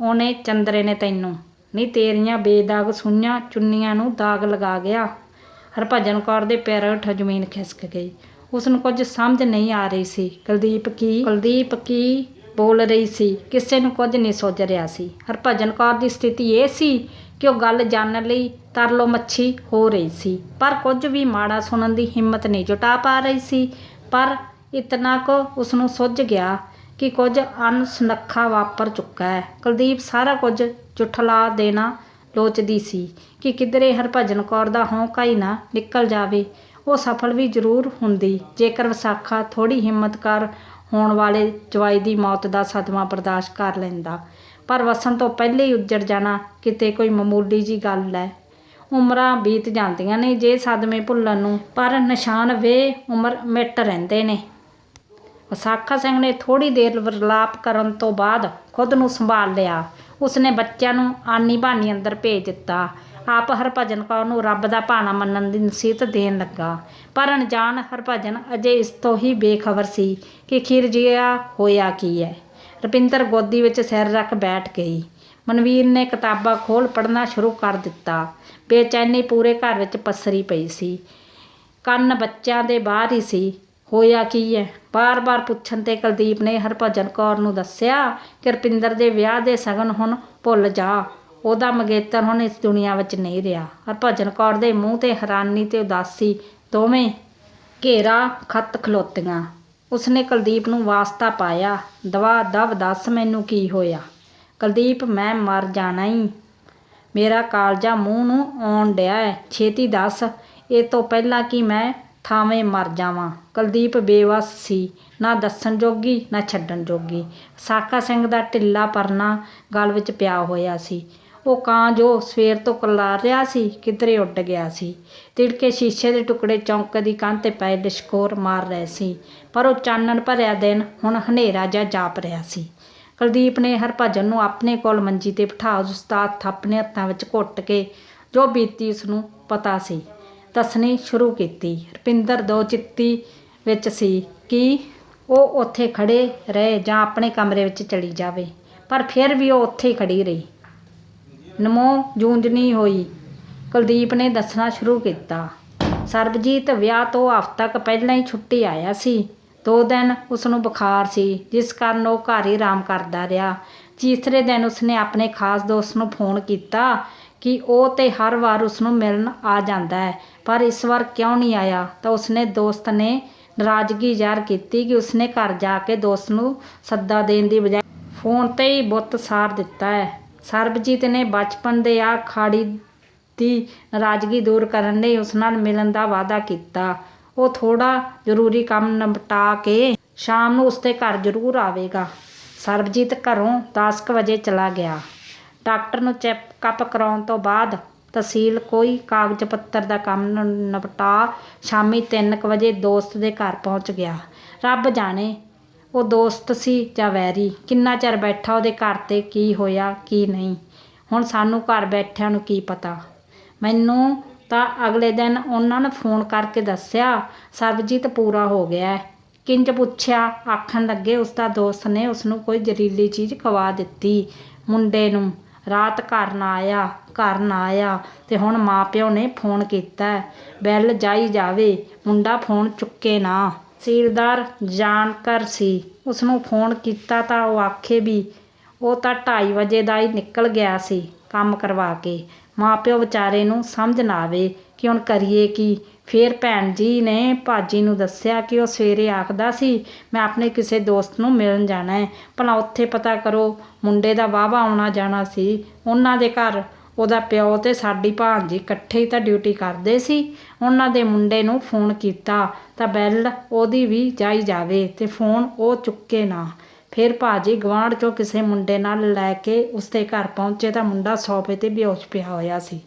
ਉਹਨੇ ਚੰਦਰੇ ਨੇ ਤੈਨੂੰ, ਨੀ ਤੇਰੀਆਂ ਬੇਦਾਗ ਸੁਈਆਂ ਚੁੰਨੀਆਂ ਨੂੰ ਦਾਗ ਲਗਾ ਗਿਆ। ਹਰਭਜਨ ਕੌਰ ਦੇ ਪੈਰ ਹੇਠ ਜ਼ਮੀਨ ਖਿਸਕ ਗਈ। ਉਸ ਨੂੰ ਕੁਝ ਸਮਝ ਨਹੀਂ ਆ ਰਹੀ ਸੀ। ਕੁਲਦੀਪ ਕੀ ਕੁਲਦੀਪ ਕੀ ਬੋਲ ਰਹੀ ਸੀ, ਕਿਸੇ ਨੂੰ ਕੁਝ ਨਹੀਂ ਸੋਚ ਰਿਹਾ ਸੀ। ਹਰਭਜਨ ਕੌਰ ਦੀ ਸਥਿਤੀ ਇਹ ਸੀ ਕਿ ਉਹ ਗੱਲ ਜਾਣਨ ਲਈ ਤਰਲੋ ਮੱਛੀ ਹੋ ਰਹੀ ਸੀ। ਪਰ ਕੁਝ ਵੀ ਮਾੜਾ ਸੁਣਨ ਦੀ ਹਿੰਮਤ ਨਹੀਂ ਜੁਟਾ ਪਾ ਰਹੀ ਸੀ। ਪਰ ਇਤਨਾ ਕੁ ਉਸ ਨੂੰ ਸੁੱਝ ਗਿਆ ਕਿ ਕੁਝ ਅਨਸੁਨੱਖਾ ਵਾਪਰ ਚੁੱਕਾ ਹੈ। ਕੁਲਦੀਪ ਸਾਰਾ ਕੁਝ ਝੁਠਲਾ ਦੇਣਾ ਲੋਚਦੀ ਸੀ ਕਿ ਕਿਧਰੇ ਹਰਭਜਨ ਕੌਰ ਦਾ ਹੌਂਕਾ ਹੀ ਨਾ ਨਿਕਲ ਜਾਵੇ। ਉਹ ਸਫਲ ਵੀ ਜ਼ਰੂਰ ਹੁੰਦੀ। ਜੇਕਰ ਵਿਸਾਖਾ ਥੋੜੀ ਹਿੰਮਤ ਕਰ ਹੋਣ ਵਾਲੇ ਜਵਾਈ ਦੀ ਮੌਤ ਦਾ ਸਦਮਾ ਬਰਦਾਸ਼ਤ ਕਰ ਲੈਂਦਾ। ਪਰ ਵਸਣ ਤੋਂ ਪਹਿਲੇ ਹੀ ਉੱਜੜ ਜਾਣਾ ਕਿਤੇ ਕੋਈ ਮਾਮੂਲੀ ਜੀ ਗੱਲ ਹੈ। ਉਮਰਾਂ ਬੀਤ ਜਾਂਦੀਆਂ ਨੇ ਜੇ ਸਦਮੇ ਭੁੱਲਣ ਨੂੰ, ਪਰ ਨਿਸ਼ਾਨ ਵੇ ਉਮਰ ਮਿਟ ਰਹਿੰਦੇ ਨੇ। ਵਿਸਾਖਾ ਸਿੰਘ ਨੇ ਥੋੜੀ ਦੇਰ ਵਰਲਾਪ ਕਰਨ ਤੋਂ ਬਾਅਦ ਖੁਦ ਨੂੰ ਸੰਭਾਲ ਲਿਆ। ਉਸਨੇ ਬੱਚਿਆਂ ਨੂੰ ਆਨੀ ਬਾਨੀ ਅੰਦਰ ਭੇਜ ਦਿੱਤਾ। ਆਪ ਹਰਭਜਨ ਕੌਰ ਨੂੰ ਰੱਬ ਦਾ ਭਾਣਾ ਮੰਨਣ ਦੀ ਨਸੀਹਤ ਦੇਣ ਲੱਗਾ। ਪਰ ਅਣਜਾਣ ਹਰਭਜਨ ਅਜੇ ਇਸ ਤੋਂ ਹੀ ਬੇਖਬਰ ਸੀ ਕਿ ਖੀਰ ਜਿਹਾ ਹੋਇਆ ਕੀ ਹੈ। ਰਪਿੰਦਰ ਗੋਦੀ ਵਿੱਚ ਸਿਰ ਰੱਖ ਬੈਠ ਗਈ। ਮਨਵੀਰ ਨੇ ਕਿਤਾਬਾਂ ਖੋਲ ਪੜ੍ਹਨਾ ਸ਼ੁਰੂ ਕਰ ਦਿੱਤਾ। ਬੇਚੈਨੀ ਪੂਰੇ ਘਰ ਵਿੱਚ ਪਸਰੀ ਪਈ ਸੀ। ਕੰਨ ਬੱਚਿਆਂ ਦੇ ਬਾਹਰ ਹੀ ਸੀ। ਹੋਇਆ ਕੀ ਹੈ? ਬਾਰ-ਬਾਰ ਪੁੱਛਣ ਤੇ ਕੁਲਦੀਪ ਨੇ ਹਰਭਜਨ ਕੌਰ ਨੂੰ ਦੱਸਿਆ ਕਿ ਰੁਪਿੰਦਰ ਦੇ ਵਿਆਹ ਦੇ ਸਗਨ ਹੁਣ ਭੁੱਲ ਜਾ। ਉਹਦਾ ਮੰਗੇਤਰ ਹੁਣ ਇਸ ਦੁਨੀਆ ਵਿੱਚ ਨਹੀਂ ਰਿਹਾ। ਹਰਭਜਨ ਕੌਰ ਦੇ ਮੂੰਹ ਤੇ ਹੈਰਾਨੀ ਤੇ ਉਦਾਸੀ ਦੋਵੇਂ ਘੇਰਾ ਖੱਤ ਖਲੋਤੀਆਂ। ਉਸਨੇ ਕੁਲਦੀਪ ਨੂੰ ਵਾਸਤਾ ਪਾਇਆ। ਦਵਾ, ਦਵ, ਦੱਸ ਮੈਨੂੰ ਕੀ ਹੋਇਆ? ਕੁਲਦੀਪ, ਮੈਂ ਮਰ ਜਾਣਾ ਹੀ ਮੇਰਾ ਕਾਲਜਾ ਮੂੰਹ ਨੂੰ ਆਉਣ ਡਿਆ ਹੈ ਛੇਤੀ ਦੱਸ, ਇਹ ਤੋਂ ਪਹਿਲਾਂ ਕਿ ਮੈਂ ਥਾਵੇਂ ਮਰ ਜਾਵਾਂ। ਕੁਲਦੀਪ ਬੇਵਸ ਸੀ। ਨਾ ਦੱਸਣ ਜੋਗੀ, ਨਾ ਛੱਡਣ ਜੋਗੀ। ਸਾਕਾ ਸਿੰਘ ਦਾ ਢਿੱਲਾ ਪਰਨਾ ਗਲ ਵਿੱਚ ਪਿਆ ਹੋਇਆ ਸੀ। ਉਹ ਕਾਂ ਜੋ ਸਵੇਰ ਤੋਂ ਕਲਾਰ ਰਿਹਾ ਸੀ, ਕਿਧਰੇ ਉੱਡ ਗਿਆ ਸੀ। ਤਿੜਕੇ ਸ਼ੀਸ਼ੇ ਦੇ ਟੁਕੜੇ ਚੌਂਕ ਦੀ ਕੰਧ ਤੇ ਪਏ ਲਿਸ਼ਕੋਰ ਮਾਰ ਰਹੇ ਸੀ, ਪਰ ਉਹ ਚਾਨਣ ਭਰਿਆ ਦਿਨ ਹੁਣ ਹਨੇਰਾ ਜਿਹਾ ਜਾਪ ਰਿਹਾ ਸੀ। ਕੁਲਦੀਪ ਨੇ ਹਰਭਜਨ ਨੂੰ ਆਪਣੇ ਕੋਲ ਮੰਜੀ ਤੇ ਬਿਠਾ ਉਸਤਾਦ ਆਪਣੇ ਹੱਥਾਂ ਵਿੱਚ ਘੁੱਟ ਕੇ ਜੋ ਬੀਤੀ ਉਸ ਨੂੰ ਪਤਾ ਸੀ, ਦੱਸਣੀ ਸ਼ੁਰੂ ਕੀਤੀ। ਰੁਪਿੰਦਰ ਦੋ ਚਿੱਤੀ ਵਿੱਚ ਸੀ ਕਿ ਉਹ ਉੱਥੇ ਖੜੇ ਰਹੇ ਜਾਂ ਆਪਣੇ ਕਮਰੇ ਵਿੱਚ ਚਲੀ ਜਾਵੇ, ਪਰ ਫਿਰ ਵੀ ਉਹ ਉੱਥੇ ਹੀ ਖੜੀ ਰਹੀ। ਨਮੋ ਜੂੰਝਣੀ ਹੋਈ। ਕੁਲਦੀਪ ਨੇ ਦੱਸਣਾ ਸ਼ੁਰੂ ਕੀਤਾ। ਸਰਬਜੀਤ ਵਿਆਹ ਤੋਂ ਹਫ਼ਤਾ ਕੁ ਪਹਿਲਾਂ ਹੀ ਛੁੱਟੀ ਆਇਆ ਸੀ। ਦੋ ਦਿਨ ਉਸ ਨੂੰ ਬੁਖਾਰ ਸੀ, ਜਿਸ ਕਾਰਨ ਉਹ ਘਰ ਹੀ ਆਰਾਮ ਕਰਦਾ ਰਿਹਾ। ਤੀਸਰੇ ਦਿਨ ਉਸਨੇ ਆਪਣੇ ਖਾਸ ਦੋਸਤ ਨੂੰ ਫੋਨ ਕੀਤਾ ਕਿ ਉਹ ਤੇ ਹਰ ਵਾਰ ਉਸ ਨੂੰ ਮਿਲਣ ਆ ਜਾਂਦਾ ਹੈ, ਪਰ ਇਸ ਵਾਰ ਕਿਉਂ ਨਹੀਂ ਆਇਆ? ਤਾਂ ਉਸਨੇ ਦੋਸਤ ਨੇ ਨਾਰਾਜ਼ਗੀ ਜ਼ਾਹਰ ਕੀਤੀ ਕਿ ਉਸਨੇ ਘਰ ਜਾ ਕੇ ਦੋਸਤ ਨੂੰ ਸੱਦਾ ਦੇਣ ਦੀ ਬਜਾਏ ਫੋਨ ਤੇ ਹੀ ਬੁੱਤ ਸਾਰ ਦਿੱਤਾ ਹੈ। ਸਰਬਜੀਤ ਨੇ ਬਚਪਨ ਦੇ ਆ ਖਾੜੀ ਦੀ ਨਾਰਾਜ਼ਗੀ ਦੂਰ ਕਰਨ ਲਈ ਉਸ ਨਾਲ ਮਿਲਣ ਦਾ ਵਾਅਦਾ ਕੀਤਾ। ਉਹ ਥੋੜਾ ਜ਼ਰੂਰੀ ਕੰਮ ਨਿਪਟਾ ਕੇ ਸ਼ਾਮ ਨੂੰ ਉਸਦੇ ਘਰ ਜ਼ਰੂਰ ਆਵੇਗਾ। ਸਰਬਜੀਤ ਘਰੋਂ 10 ਵਜੇ ਚਲਾ ਗਿਆ। ਡਾਕਟਰ ਨੂੰ ਚੈੱਕਅਪ ਕਰਾਉਣ ਤੋਂ ਬਾਅਦ ਤਹਿਸੀਲ ਕੋਈ ਕਾਗਜ਼ ਪੱਤਰ ਦਾ ਕੰਮ ਨਿਪਟਾ ਸ਼ਾਮੀ 3 ਵਜੇ ਦੋਸਤ ਦੇ ਘਰ ਪਹੁੰਚ ਗਿਆ। ਰੱਬ ਜਾਣੇ ਉਹ ਦੋਸਤ ਸੀ ਜਾਂ ਵੈਰੀ? ਕਿੰਨਾ ਚਿਰ ਬੈਠਾ ਉਹਦੇ ਘਰ ਤੇ, ਕੀ ਹੋਇਆ, ਕੀ ਨਹੀਂ? ਹੁਣ ਸਾਨੂੰ ਘਰ ਬੈਠਿਆਂ ਨੂੰ ਕੀ ਪਤਾ? ਮੈਨੂੰ ਤਾਂ ਅਗਲੇ ਦਿਨ ਉਹਨਾਂ ਨੇ ਫੋਨ ਕਰਕੇ ਦੱਸਿਆ, ਸਰਬਜੀਤ ਪੂਰਾ ਹੋ ਗਿਆ ਹੈ। ਕਿੰਜ ਪੁੱਛਿਆ? ਆਖਣ ਲੱਗੇ ਉਸ ਦਾ ਦੋਸਤ ਨੇ ਉਸ ਨੂੰ ਕੋਈ ਜ਼ਹਿਰੀਲੀ ਚੀਜ਼ ਖਵਾ ਦਿੱਤੀ ਮੁੰਡੇ ਨੂੰ। ਰਾਤ ਘਰ ਨਾ ਆਇਆ, ਘਰ ਨਾ ਆਇਆ ਤੇ ਹੁਣ ਮਾਪਿਓ ਨੇ ਫੋਨ ਕੀਤਾ ਹੈ। ਬੈਲ ਜਾਈ ਜਾਵੇ, ਮੁੰਡਾ ਫੋਨ ਚੁੱਕੇ ਨਾ। ਸੀਲਦਾਰ ਜਾਣਕਾਰ ਸੀ। ਉਸ ਨੂੰ ਫੋਨ ਕੀਤਾ ਤਾਂ ਉਹ ਆਖੇ ਵੀ, ਉਹ ਤਾਂ 2:30 ਵਜੇ ਦਾ ਹੀ ਨਿਕਲ ਗਿਆ ਸੀ ਕੰਮ ਕਰਵਾ ਕੇ। ਮਾਪਿਓ ਵਿਚਾਰੇ ਨੂੰ ਸਮਝ ਨਾ ਆਵੇ ਕਿ ਹੁਣ ਕਰੀਏ ਕੀ। ਫਿਰ ਭੈਣ ਜੀ ਨੇ ਭਾਜੀ ਨੂੰ ਦੱਸਿਆ ਕਿ ਉਹ ਸਵੇਰੇ ਆਖਦਾ ਸੀ, ਮੈਂ ਆਪਣੇ ਕਿਸੇ ਦੋਸਤ ਨੂੰ ਮਿਲਣ ਜਾਣਾ ਹੈ। ਭਲਾ ਉੱਥੇ ਪਤਾ ਕਰੋ, ਮੁੰਡੇ ਦਾ ਵਾਹਵਾ ਆਉਣਾ ਜਾਣਾ ਸੀ। ਉਹਨਾਂ ਦੇ ਘਰ ਉਹਦਾ ਪਿਓ ਤੇ ਸਾਡੀ ਭਾਂਜੀ ਇਕੱਠੇ ਹੀ ਤਾਂ ਡਿਊਟੀ ਕਰਦੇ ਸੀ। ਉਹਨਾਂ ਦੇ ਮੁੰਡੇ ਨੂੰ ਫੋਨ ਕੀਤਾ ਤਾਂ ਬੈਲ ਉਹਦੀ ਵੀ ਜਾਈ ਜਾਵੇ ਤੇ ਫੋਨ ਉਹ ਚੁੱਕੇ ਨਾ। ਫਿਰ ਭਾਜੀ ਗਵਾਂਢ ਚੋਂ ਕਿਸੇ ਮੁੰਡੇ ਨਾਲ ਲੈ ਕੇ ਉਸਦੇ ਘਰ ਪਹੁੰਚੇ ਤਾਂ ਮੁੰਡਾ ਸੋਫੇ ਤੇ ਬੇਹੋਸ਼ ਪਿਆ ਹੋਇਆ ਸੀ।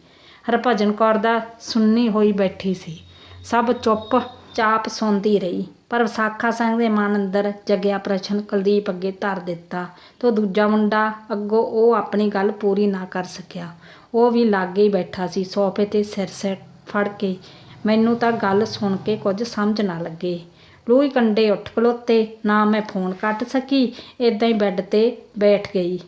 ਹਰਭਜਨ ਕੌਰ ਦਾ ਸੁੰਨੀ ਹੋਈ ਬੈਠੀ ਸੀ। ਸਭ ਚੁੱਪ ਚਾਪ ਸੌਂਦੀ ਰਹੀ। ਪਰ ਵਿਸਾਖਾ ਸਿੰਘ ਦੇ ਮਨ ਅੰਦਰ ਜਗਿਆ ਪ੍ਰਸ਼ਨ ਕੁਲਦੀਪ ਅੱਗੇ ਧਰ ਦਿੱਤਾ। ਤੇ ਉਹ ਦੂਜਾ ਮੁੰਡਾ ਅੱਗੋਂ ਉਹ ਆਪਣੀ ਗੱਲ ਪੂਰੀ ਨਾ ਕਰ ਸਕਿਆ। ਉਹ ਵੀ ਲਾਗੇ ਹੀ ਬੈਠਾ ਸੀ, ਸੋਫੇ ਤੇ ਸਿਰ ਸਿਰ ਫੜ ਕੇ। ਮੈਨੂੰ ਤਾਂ ਗੱਲ ਸੁਣ ਕੇ ਕੁਝ ਸਮਝ ਨਾ ਲੱਗੇ। ਲੂਈ ਕੰਡੇ ਉੱਠ ਖਲੋਤੇ, ਨਾ ਮੈਂ ਫੋਨ ਕੱਟ ਸਕੀ ਇਦਾਂ ਹੀ ਬੈੱਡ ਤੇ ਬੈਠ ਗਈ।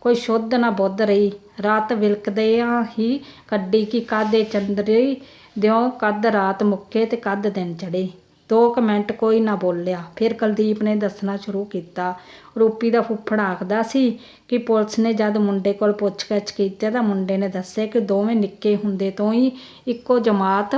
ਕੋਈ ਸ਼ੁੱਧ ਨਾ ਬੁੱਧ ਰਹੀ। ਰਾਤ ਵਿਲਕਦਿਆਂ ਹੀ ਕੱਢੀ ਕਿ ਕਾਦੇ ਚੰਦਰੀ ਦਿਓ ਕੱਦ ਰਾਤ ਮੁੱਕੇ ਤੇ ਕੱਦ ਦਿਨ ਚੜੇ ਦੋ ਕੁ ਮਿੰਟ ਕੋਈ ਨਾ ਬੋਲਿਆ। ਫਿਰ ਕੁਲਦੀਪ ਨੇ ਦੱਸਣਾ ਸ਼ੁਰੂ ਕੀਤਾ। ਰੂਪੀ ਦਾ ਫੁੱਫੜ ਆਖਦਾ ਸੀ ਕਿ ਪੁਲਿਸ ਨੇ ਜਦ ਮੁੰਡੇ ਕੋਲ ਪੁੱਛਗਿੱਛ ਕੀਤੀ ਤਾਂ ਮੁੰਡੇ ਨੇ ਦੱਸਿਆ ਕਿ ਦੋਵੇਂ ਨਿੱਕੇ ਹੁੰਦੇ ਤੋਂ ਹੀ ਇੱਕੋ ਜਮਾਤ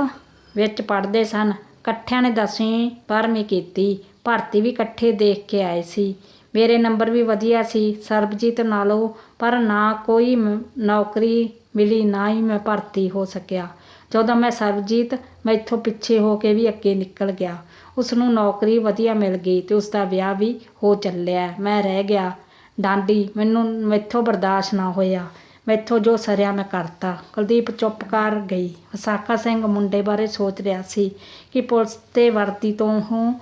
ਵਿੱਚ ਪੜ੍ਹਦੇ ਸਨ। ਇਕੱਠਿਆਂ ਨੇ ਦਸਵੀਂ ਬਾਰ੍ਹਵੀਂ ਕੀਤੀ। ਭਰਤੀ ਵੀ ਇਕੱਠੇ ਦੇਖ ਕੇ ਆਏ ਸੀ। ਮੇਰੇ ਨੰਬਰ ਵੀ ਵਧੀਆ ਸੀ। ਸਰਬਜੀਤ ਨਾਲੋਂ ਪਰ ਨਾ ਕੋਈ ਨੌਕਰੀ ਮਿਲੀ, ਨਾ ਹੀ ਮੈਂ ਭਰਤੀ ਹੋ ਸਕਿਆ। ਜਦੋਂ ਮੈਂ ਸਰਬਜੀਤ ਮੈਥੋਂ ਪਿੱਛੇ ਹੋ ਕੇ ਵੀ ਅੱਗੇ ਨਿਕਲ ਗਿਆ ਉਸ ਨੂੰ ਨੌਕਰੀ ਵਧੀਆ ਮਿਲ ਗਈ ਤੇ ਉਸ ਦਾ ਵਿਆਹ ਵੀ ਹੋ ਚੱਲਿਆ। ਮੈਂ ਰਹਿ ਗਿਆ। ਡਾਂਡੀ, ਮੈਨੂੰ, ਮੈਥੋਂ ਬਰਦਾਸ਼ਤ ਨਾ ਹੋਇਆ। ਮੈਥੋਂ ਜੋ ਸਰਿਆ ਮੈਂ ਕਰਤਾ। ਕੁਲਦੀਪ ਚੁੱਪ ਕਰ ਗਈ। ਵਿਸਾਖਾ ਸਿੰਘ ਮੁੰਡੇ ਬਾਰੇ ਸੋਚ ਰਿਹਾ ਸੀ ਕਿ ਪੁਲਿਸ ਤੇ ਵਰਤੀ ਤੋਂ ਉਹ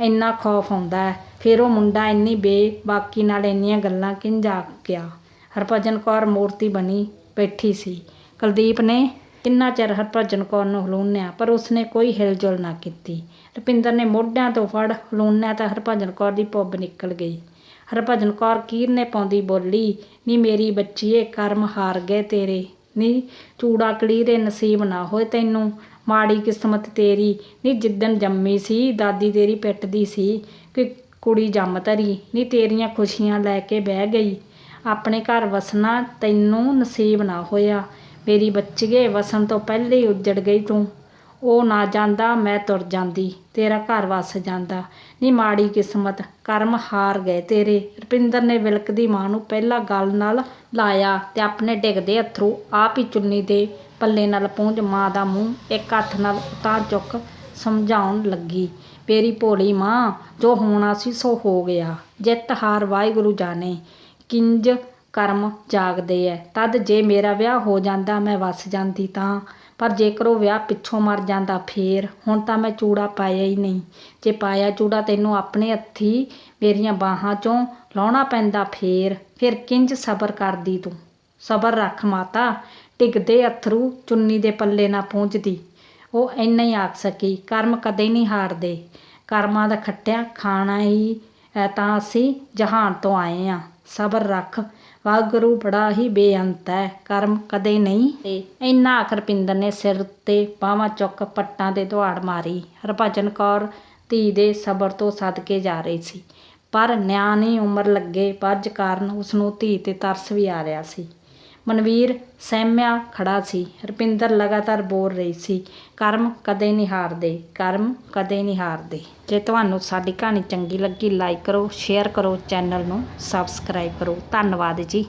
ਇੰਨਾ ਖੌਫ ਆਉਂਦਾ ਹੈ। ਫਿਰ ਉਹ ਮੁੰਡਾ ਇੰਨੀ ਬੇਬਾਕੀ ਨਾਲ ਇੰਨੀਆਂ ਗੱਲਾਂ ਕਿੰਝ ਆ ਗਿਆ ਹਰਭਜਨ ਕੌਰ ਮੂਰਤੀ ਬਣੀ। ਬੈਠੀ ਸੀ। ਕੁਲਦੀਪ ਨੇ ਕਿੰਨਾ ਚਿਰ ਹਰਭਜਨ ਕੌਰ ਨੂੰ ਹਲੂਣਿਆ, ਪਰ ਉਸਨੇ ਕੋਈ ਹਿਲਜੁਲ ਨਾ ਕੀਤੀ। ਰੁਪਿੰਦਰ ਨੇ ਮੋਢਿਆਂ ਤੋਂ ਫੜ ਹਲੂਣਿਆ ਤਾਂ ਹਰਭਜਨ ਕੌਰ ਦੀ ਪੁੱਬ ਨਿਕਲ ਗਈ। ਹਰਭਜਨ ਕੌਰ ਕੀਰ ਨੇ ਪਾਉਂਦੀ ਬੋਲੀ, ਨੀ ਮੇਰੀ ਬੱਚੀਏ, ਕਰਮ ਹਾਰ ਗਏ ਤੇਰੇ। ਨੀ ਚੂੜਾ ਕਲੀਰੇ ਨਸੀਬ ਨਾ ਹੋਏ ਤੈਨੂੰ। ਮਾੜੀ ਕਿਸਮਤ ਤੇਰੀ। ਨੀ ਜਿੱਦਣ ਜੰਮੀ ਸੀ, ਦਾਦੀ ਤੇਰੀ ਪਿੱਟਦੀ ਸੀ, ਕਿ ਕੁੜੀ ਜੰਮ ਧਰੀ ਨੀ ਤੇਰੀਆਂ ਖੁਸ਼ੀਆਂ ਲੈ ਕੇ ਬਹਿ ਗਈ। ਆਪਣੇ ਘਰ ਵਸਣਾ ਤੈਨੂੰ ਨਸੀਬ ਨਾ ਹੋਇਆ। ਮੇਰੀ ਬੱਚੀਏ, ਵਸਣ ਤੋਂ ਪਹਿਲੇ ਹੀ ਉੱਜੜ ਗਈ ਤੂੰ। ਉਹ ਨਾ ਜਾਂਦਾ, ਮੈਂ ਤੁਰ ਜਾਂਦੀ। ਤੇਰਾ ਘਰ ਵਸ ਜਾਂਦਾ। ਨੀ ਮਾੜੀ ਕਿਸਮਤ, ਕਰਮ ਹਾਰ ਗਏ ਤੇਰੇ। ਰੁਪਿੰਦਰ ਨੇ ਵਿਲਕਦੀ ਮਾਂ ਨੂੰ ਪਹਿਲਾ ਗੱਲ ਨਾਲ ਲਾਇਆ ਤੇ ਆਪਣੇ ਡਿੱਗਦੇ ਅਥਰੂ ਆਪ ਹੀ ਚੁੰਨੀ ਦੇ ਪੱਲੇ ਨਾਲ ਪੂੰਝ ਮਾਂ ਦਾ ਮੂੰਹ ਇੱਕ ਹੱਥ ਨਾਲ ਉਤਾਂ ਚੁੱਕ ਸਮਝਾਉਣ ਲੱਗੀ। ਮੇਰੀ ਭੋਲੀ ਮਾਂ, ਜੋ ਹੋਣਾ ਸੀ ਸੋ ਹੋ ਗਿਆ। ਜਿੱਤ ਹਾਰ ਵਾਹਿਗੁਰੂ ਜਾਣੇ। ਕਿੰਜ ਕਰਮ ਜਾਗਦੇ ਐ। ਤਦ ਜੇ ਮੇਰਾ ਵਿਆਹ ਹੋ ਜਾਂਦਾ, ਮੈਂ ਵਸ ਜਾਂਦੀ ਤਾਂ। ਪਰ ਜੇਕਰ ਉਹ ਵਿਆਹ ਪਿੱਛੋਂ ਮਰ ਜਾਂਦਾ, ਫੇਰ। ਹੁਣ ਤਾਂ ਮੈਂ ਚੂੜਾ ਪਾਇਆ ਹੀ ਨਹੀਂ। ਜੇ ਪਾਇਆ ਚੂੜਾ, ਤੈਨੂੰ ਆਪਣੇ ਹੱਥੀ ਮੇਰੀਆਂ ਬਾਹਾਂ ਚੋਂ ਲਾਉਣਾ ਪੈਂਦਾ, ਫੇਰ। ਫਿਰ ਕਿੰਜ ਸਬਰ ਕਰਦੀ ਤੂੰ? ਸਬਰ ਰੱਖ ਮਾਤਾ। ਟਿਕਦੇ ਅਥਰੂ ਚੁੰਨੀ ਦੇ ਪੱਲੇ ਨਾ ਪਹੁੰਚਦੀ ਉਹ ਇੰਨਾ ਹੀ ਆਖ ਸਕੀ, ਕਰਮ ਕਦੇ ਨਹੀਂ ਹਾਰਦੇ। ਕਰਮਾਂ ਦਾ ਖੱਟਿਆ ਖਾਣਾ ਹੀ ਤਾਂ ਅਸੀਂ ਜਹਾਨ ਤੋਂ ਆਏ ਆ। ਸਬਰ ਰੱਖ। ਵਾਹਿਗੁਰੂ ਬੜਾ ਹੀ ਬੇਅੰਤ ਹੈ। ਕਰਮ ਕਦੇ ਨਹੀਂ। ਤੇ ਇੰਨਾ ਆਖਰ ਪਿੰਦਰ ਨੇ ਸਿਰ ਉੱਤੇ ਬਾਹਾਂ ਚੁੱਕ ਪੱਟਾਂ ਦੇ ਦੁਹਾੜ ਮਾਰੀ। ਹਰਭਜਨ ਕੌਰ ਧੀ ਦੇ ਸਬਰ ਤੋਂ ਸਦਕੇ ਜਾ ਰਹੀ ਸੀ। ਪਰ ਨਿਆਣੀ ਉਮਰ ਲੱਗੇ ਪਰਜ ਕਾਰਨ ਉਸ ਨੂੰ ਧੀ ਤੇ ਤਰਸ ਵੀ ਆ ਰਿਹਾ ਸੀ। ਮਨਵੀਰ ਸਹਿਮਿਆ ਖੜਾ ਸੀ। ਰੁਪਿੰਦਰ ਲਗਾਤਾਰ ਬੋਲ ਰਹੀ ਸੀ ਕਰਮ ਕਦੇ ਨਹੀਂ ਹਾਰਦੇ, ਕਰਮ ਕਦੇ ਨਹੀਂ ਹਾਰਦੇ। ਜੇ ਤੁਹਾਨੂੰ ਸਾਡੀ ਕਹਾਣੀ ਚੰਗੀ ਲੱਗੀ ਲਾਈਕ ਕਰੋ ਸ਼ੇਅਰ ਕਰੋ ਚੈਨਲ ਨੂੰ ਸਬਸਕ੍ਰਾਈਬ ਕਰੋ। ਧੰਨਵਾਦ ਜੀ।